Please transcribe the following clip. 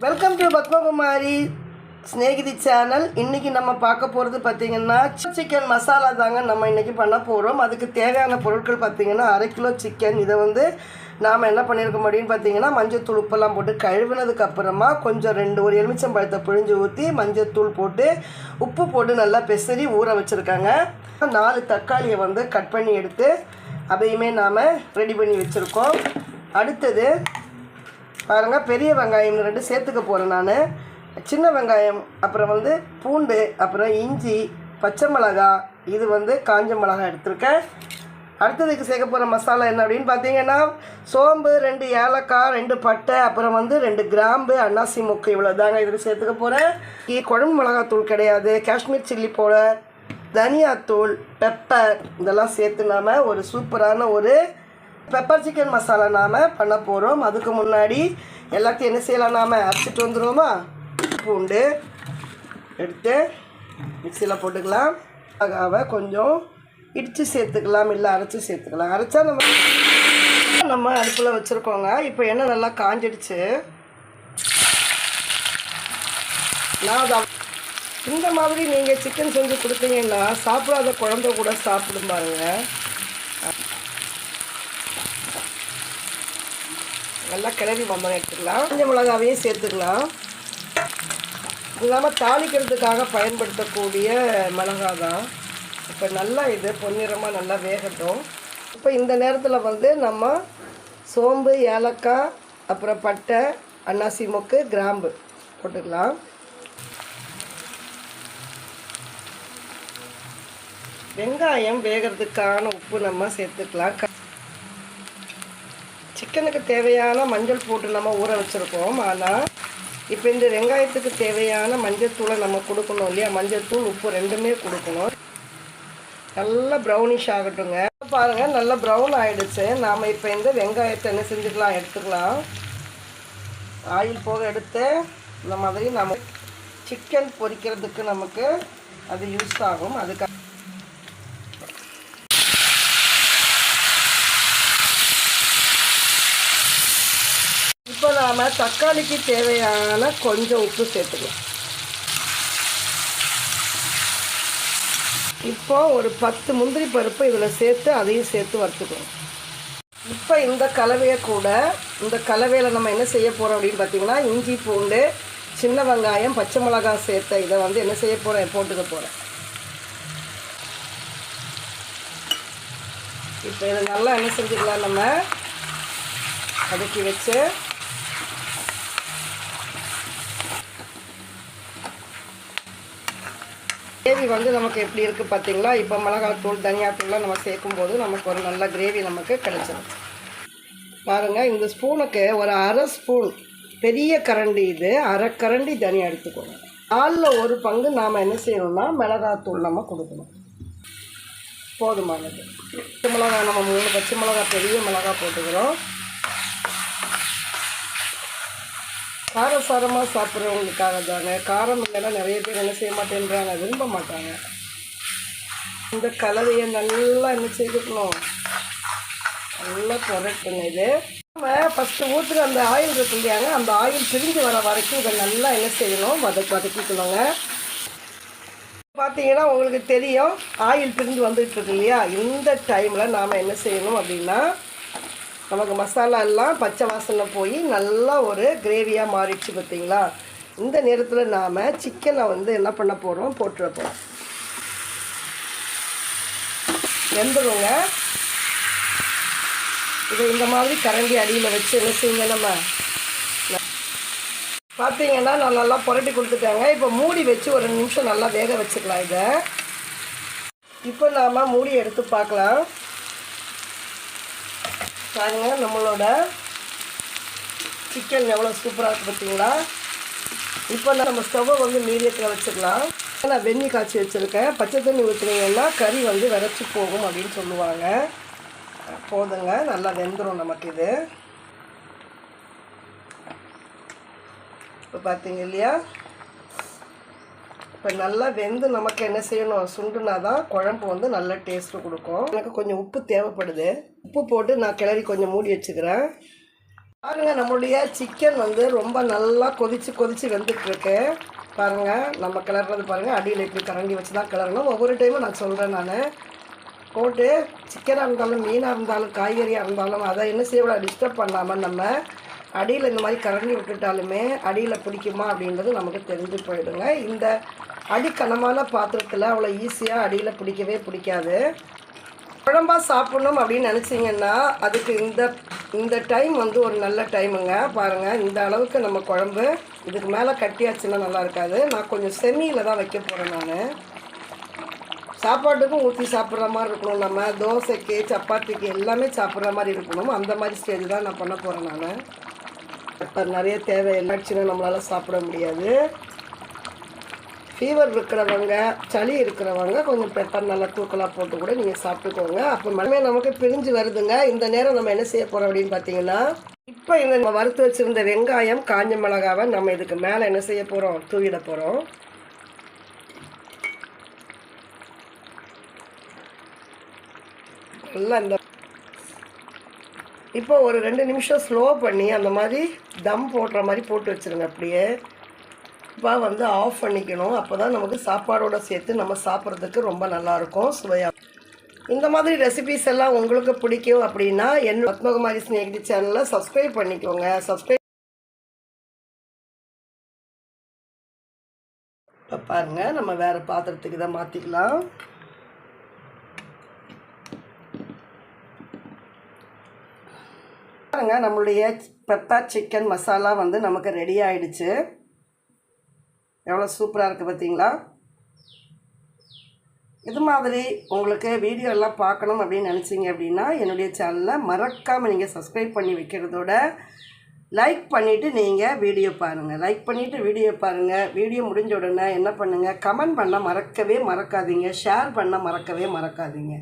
Welcome to Padmakumari Snehithi channel இன்னைக்கு நம்ம பார்க்க போகிறது பார்த்தீங்கன்னா சிக்கன் மசாலா தாங்க நம்ம இன்னைக்கு பண்ண போகிறோம் அதுக்கு தேவையான பொருட்கள் பார்த்தீங்கன்னா அரை கிலோ சிக்கன் இதை வந்து நாம் என்ன பண்ணியிருக்க முடியும்னு பார்த்தீங்கன்னா மஞ்சள் உப்பெல்லாம் போட்டு கழுவினதுக்கு அப்புறமா கொஞ்சம் ரெண்டு ஒரு எலுமிச்சம்பழத்தை பிழிஞ்சு ஊற்றி மஞ்சத்தூள் போட்டு உப்பு போட்டு நல்லா பெசரி ஊற வச்சுருக்காங்க. நாலு தக்காளியை வந்து கட் பண்ணி எடுத்து அதையுமே நாம் ரெடி பண்ணி வச்சுருக்கோம். அடுத்தது பாருங்கள் பெரிய வெங்காயம் ரெண்டு சேர்த்துக்க போகிறேன் நான். சின்ன வெங்காயம் அப்புறம் வந்து பூண்டு அப்புறம் இஞ்சி பச்சை மிளகா இது வந்து காஞ்ச மிளகா எடுத்திருக்கேன். அடுத்ததுக்கு சேர்க்க போகிற மசாலா என்ன அப்படின்னு பார்த்தீங்கன்னா சோம்பு ரெண்டு ஏலக்காய் ரெண்டு பட்டை அப்புறம் வந்து ரெண்டு கிராம்பு அன்னாசி மொக்கு இவ்வளோ தாங்க இதுக்கு சேர்த்துக்க போகிறேன் இ குழம்பு மிளகாத்தூள் கிடையாது காஷ்மீர் சில்லி பவுடர் தனியாத்தூள் பெப்பர் இதெல்லாம் சேர்த்து நாம் ஒரு சூப்பரான ஒரு பெப்பர் சிக்கன் மசாலா நாம் பண்ண போகிறோம் அதுக்கு முன்னாடி எல்லாத்தையும் என்ன செய்யலாம் நாம்? அரைச்சிட்டு வந்துடுவோமா பூண்டு எடுத்து மிக்சியில் போட்டுக்கலாம். மிளகாவை கொஞ்சம் இடித்து சேர்த்துக்கலாம். இல்லை அரைச்சி சேர்த்துக்கலாம். அரைச்சா நம்ம நம்ம அடுப்பில் வச்சுருக்கோங்க. இப்போ எண்ணெய் நல்லா காஞ்சிடுச்சு. நான் அதை இந்த மாதிரி நீங்கள் சிக்கன் செஞ்சு கொடுத்தீங்கன்னா சாப்பிடாத குழந்தை கூட சாப்பிடும் பாருங்கள் நல்லா கிளறி வந்தோம் எடுத்துக்கலாம். காஞ்ச மிளகாவையும் சேர்த்துக்கலாம். இல்லாமல் தாளிக்கிறதுக்காக பயன்படுத்தக்கூடிய மிளகா தான் இப்போ நல்லா இது பொன்னிறமாக நல்லா வேகட்டும். இப்போ இந்த நேரத்தில் வந்து நம்ம சோம்பு ஏலக்காய் அப்புறம் பட்டை அன்னாசி மொக்கு கிராம்பு போட்டுக்கலாம். வெங்காயம் வேகிறதுக்கான உப்பு நம்ம சேர்த்துக்கலாம். க- சிக்கனுக்கு தேவையான மஞ்சள் போட்டு நம்ம ஊற வச்சுருக்கோம். ஆனால் இப்போ இந்த வெங்காயத்துக்கு தேவையான மஞ்சள் தூளை நம்ம கொடுக்கணும் இல்லையா? மஞ்சள் தூள் உப்பு ரெண்டுமே கொடுக்கணும். நல்லா ப்ரௌனிஷ் ஆகட்டுங்க. பாருங்கள் நல்லா ப்ரௌன் ஆகிடுச்சு நாம் இப்போ இந்த வெங்காயத்தை என்ன செஞ்சுக்கலாம்? எடுத்துக்கலாம். ஆயில் போக எடுத்து இந்த மாதிரி நம்ம சிக்கன் பொரிக்கிறதுக்கு நமக்கு அது யூஸ் ஆகும். அதுக்கு நம்ம தக்காளிக்கு தேவையான கொஞ்சம் உப்பு சேர்த்துக்கலாம். இப்போ ஒரு பத்து முந்திரி பருப்பு இதில் சேர்த்து அதையும் சேர்த்து வறுத்துக்கணும் இப்போ இந்த கலவையை கூட இந்த கலவையில் நம்ம என்ன செய்ய போகிறோம் அப்படின்னு பார்த்தீங்கன்னா இஞ்சி பூண்டு சின்ன வெங்காயம் பச்சை மிளகாய் சேர்த்த இதை வந்து என்ன செய்ய போகிறேன் போட்டுக்க போகிறேன் இப்போ இதை நல்லா என்ன செஞ்சுக்கலாம் நம்ம? அடுக்கி வச்சு கிரேவி வந்து நமக்கு எப்படி இருக்குது பார்த்தீங்களா? இப்போ மிளகாத்தூள் தனியாத்தூள்லாம் நம்ம சேர்க்கும்போது நமக்கு ஒரு நல்ல கிரேவி நமக்கு கிடைச்சிடும் பாருங்கள் இந்த ஸ்பூனுக்கு ஒரு அரை ஸ்பூன் பெரிய கரண்டி இது அரை கரண்டி தனியாக எடுத்துக்கோங்க. நாலில் ஒரு பங்கு நாம் என்ன செய்யணும்னா மிளகாத்தூள் நம்ம கொடுக்கணும். போதுமானது. பச்சை மிளகா நம்ம மூணு பச்சை மிளகா பெரிய மிளகா போட்டுக்கிறோம். காரசாரமாக சாப்பிட்றவங்களுக்காக தாங்க. காரம் இல்லைன்னா நிறைய பேர் என்ன செய்ய மாட்டேன்றாங்க விரும்ப மாட்டாங்க. இந்த கலவையை நல்லா என்ன செய்துக்கணும்? நல்லா புரட்டுங்க இது. நம்ம ஃபஸ்ட்டு ஊற்றுற அந்த ஆயில் இருக்கு இல்லையாங்க அந்த ஆயில் பிரிஞ்சு வர வரைக்கும் இதை நல்லா என்ன செய்யணும்? வதக்கு வதக்கிக்கணுங்க. பார்த்தீங்கன்னா உங்களுக்கு தெரியும் ஆயில் பிரிஞ்சு வந்துட்டு இருக்கு இல்லையா? இந்த டைமில் நாம் என்ன செய்யணும் அப்படின்னா நமக்கு மசாலா எல்லாம் பச்சை வாசனை போய் நல்லா ஒரு கிரேவியாக மாறிடுச்சு பார்த்தீங்களா? இந்த நேரத்தில் நாம் சிக்கனை வந்து என்ன பண்ண போகிறோம் போட்டுட போகிறோம் வெந்துடுங்க இதை இந்த மாதிரி கரண்டி அடியில் வச்சு என்ன செய்யுங்க நம்ம? பார்த்தீங்கன்னா நான் நல்லா புரட்டி கொடுத்துட்டாங்க. இப்போ மூடி வச்சு ஒரு நிமிஷம் நல்லா வேக வச்சுக்கலாம் இதை. இப்போ நாம் மூடி எடுத்து பார்க்கலாம். பாருங்க நம்மளோட சிக்கன் எவ்வளோ சூப்பராக இருக்குது பார்த்தீங்களா இப்போ நம்ம ஸ்டவ்வை வந்து மீடியத்தில் வச்சுக்கலாம் நான் வெந்நி காய்ச்சி வச்சுருக்கேன். பச்சை தண்ணி ஊற்றுனீங்கன்னா கறி வந்து விதச்சி போகும் அப்படின்னு சொல்லுவாங்க. போதுங்க நல்லா வெந்துடும் நமக்கு இது. இப்போ பார்த்தீங்க இல்லையா? இப்போ நல்லா வெந்து நமக்கு என்ன செய்யணும்? சுண்டுனா தான் குழம்பு வந்து நல்ல டேஸ்ட்டு கொடுக்கும். எனக்கு கொஞ்சம் உப்பு தேவைப்படுது. உப்பு போட்டு நான் கிளறி கொஞ்சம் மூடி வச்சுக்கிறேன். பாருங்கள் நம்மளுடைய சிக்கன் வந்து ரொம்ப நல்லா கொதித்து கொதித்து வெந்துட்டுருக்கு. பாருங்கள் நம்ம கிளறது பாருங்கள் அடியில் இப்படி கரண்டி வச்சு தான் கிளறணும். ஒவ்வொரு டைமும் நான் சொல்கிறேன் நான். போட்டு சிக்கனாக இருந்தாலும் மீனாக இருந்தாலும் காய்கறியாக இருந்தாலும் அதை என்ன செய்யக்கூடாது? டிஸ்டர்ப் பண்ணாமல் நம்ம அடியில் இந்த மாதிரி கரண்டி விட்டுட்டாலுமே அடியில் பிடிக்குமா அப்படின்றது நமக்கு தெரிஞ்சு போயிடுங்க. இந்த அடிக்கனமான பாத்திரத்தில் அவ்வளோ ஈஸியாக அடியில் பிடிக்கவே பிடிக்காது. குழம்பா சாப்பிடணும் அப்படின்னு நினச்சிங்கன்னா அதுக்கு இந்த இந்த டைம் வந்து ஒரு நல்ல டைமுங்க பாருங்கள் இந்த அளவுக்கு நம்ம குழம்பு இதுக்கு மேலே கட்டியாச்சுன்னா நல்லா இருக்காது. நான் கொஞ்சம் செமியில் தான் வைக்க போகிறேன் நான். சாப்பாட்டுக்கும் ஊற்றி சாப்பிட்ற மாதிரி இருக்கணும் நம்ம. தோசைக்கு சப்பாத்திக்கு எல்லாமே சாப்பிட்ற மாதிரி இருக்கணும். அந்த மாதிரி ஸ்டேஜ் தான் நான் பண்ண போகிறேன் நான். பெப்பர் நிறைய தேவை என்னாச்சுன்னா நம்மளால் சாப்பிட முடியாது. ஃபீவர் இருக்கிறவங்க சளி இருக்கிறவங்க கொஞ்சம் பெப்பர் நல்லா தூக்கலாக போட்டு கூட நீங்கள் சாப்பிட்டுக்கோங்க. அப்போ மனமே நமக்கு பிரிஞ்சு வருதுங்க. இந்த நேரம் நம்ம என்ன செய்ய போகிறோம் அப்படின்னு பார்த்தீங்கன்னா இப்போ இந்த நம்ம வறுத்து வச்சுருந்த வெங்காயம் காஞ்ச மிளகாவை நம்ம இதுக்கு மேலே என்ன செய்ய போகிறோம் தூவிட போகிறோம் நல்லா இந்த இப்போ ஒரு ரெண்டு நிமிஷம் ஸ்லோ பண்ணி அந்த மாதிரி தம் போடுற மாதிரி போட்டு வச்சுருங்க அப்படியே. இப்போ வந்து ஆஃப் பண்ணிக்கணும். அப்போ தான் நமக்கு சாப்பாடோடு சேர்த்து நம்ம சாப்பிட்றதுக்கு ரொம்ப நல்லாயிருக்கும் சுவையாக இந்த மாதிரி ரெசிபிஸ் எல்லாம் உங்களுக்கு பிடிக்கும் அப்படின்னா என் பத்மகுமாரி ஸ்நேகிதி சேனலை சப்ஸ்கிரைப் பண்ணிக்கோங்க. சப்ஸ்கிரைப் இப்போ பாருங்கள் நம்ம வேறு பாத்திரத்துக்கு தான் மாற்றிக்கலாம் பாருங்க நம்மளுடைய பெப்பர் சிக்கன் மசாலா வந்து நமக்கு ரெடி ஆயிடுச்சு. எவ்வளோ சூப்பராக இருக்குது பார்த்தீங்களா இது மாதிரி உங்களுக்கு வீடியோ எல்லாம் பார்க்கணும் அப்படின்னு நினச்சிங்க அப்படின்னா என்னுடைய சேனலை மறக்காமல் நீங்கள் சப்ஸ்கிரைப் பண்ணி வைக்கிறதோட லைக் பண்ணிவிட்டு நீங்கள் வீடியோ பாருங்கள் லைக் பண்ணிவிட்டு வீடியோ பாருங்கள் வீடியோ முடிஞ்ச உடனே என்ன பண்ணுங்கள் கமெண்ட் பண்ண மறக்கவே மறக்காதீங்க. ஷேர் பண்ண மறக்கவே மறக்காதீங்க.